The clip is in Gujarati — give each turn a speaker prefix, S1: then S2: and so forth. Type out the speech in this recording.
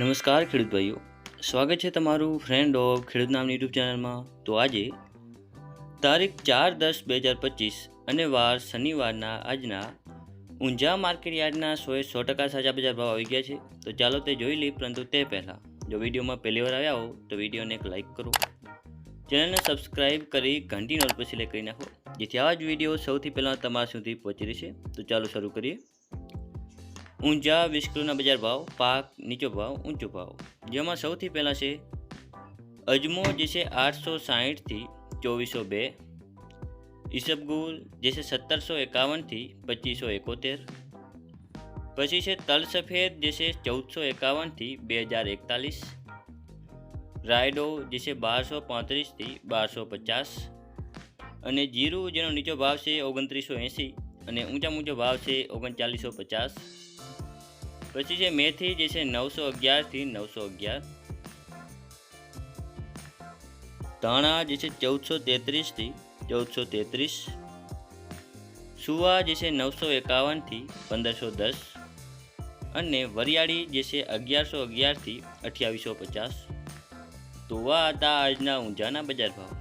S1: નમસ્કાર ખેડૂત ભાઈઓ. સ્વાગત છે તમારું ફ્રેન્ડ ઓફ ખેડૂત નામની યુટ્યુબ ચેનલમાં તો આજે તારીખ ચાર દસ બે હજાર પચીસ અને વાર શનિવારના આજના ઊંઝા માર્કેટ યાર્ડના સોએ સો ટકા સાચા બજાર ભાવ આવી ગયા છે. તો ચાલો તે જોઈ લઈએ, પરંતુ તે પહેલાં જો વિડીયોમાં પહેલી વાર આવ્યા હો, તો વિડીયોને એક લાઇક કરો. ચેનલને સબસ્ક્રાઇબ કરી ઘંટી નોટ પર સિલેક્ટ કરી નાખો, જેથી આવા જ વીડિયો સૌથી પહેલાં તમારા સુધી પહોંચી રહેશે. તો ચાલો શરૂ કરીએ. ઊંઝા વીસ બજાર ભાવ, પાક નીચો ભાવ, ઊંચો ભાવ. જેમાં સૌથી પહેલાં છે અજમો, જે છે આઠસો સાહીઠથી ચોવીસો બે. ઈસબગુલ, જે છે સત્તરસો એકાવનથી પચીસો એકોતેર. પછી છે તલ સફેદ જે છે ચૌદસો એકાવનથી બે હજાર એકતાલીસ. રાયડો, જે છે બારસો પાંત્રીસથી બારસો પચાસ. અને જીરું, જેનો નીચો ભાવ છે ઓગણત્રીસો એંસી અને ઊંચા ઊંચો ભાવ છે ઓગણચાલીસો પચાસ. પછી છે મેથી જે છે નવસો અગિયારથી નવસો અગિયાર. ધાણા જે છે ચૌદસો તેત્રીસથી ચૌદસો તેત્રીસ. સુવા જે છે નવસો એકાવનથી પંદરસો દસ. અને વરિયાળી જે છે અગિયારસો અગિયારથી અઠ્યાવીસો પચાસ. તો આ હતા આજના ઊંઝાના બજાર ભાવ.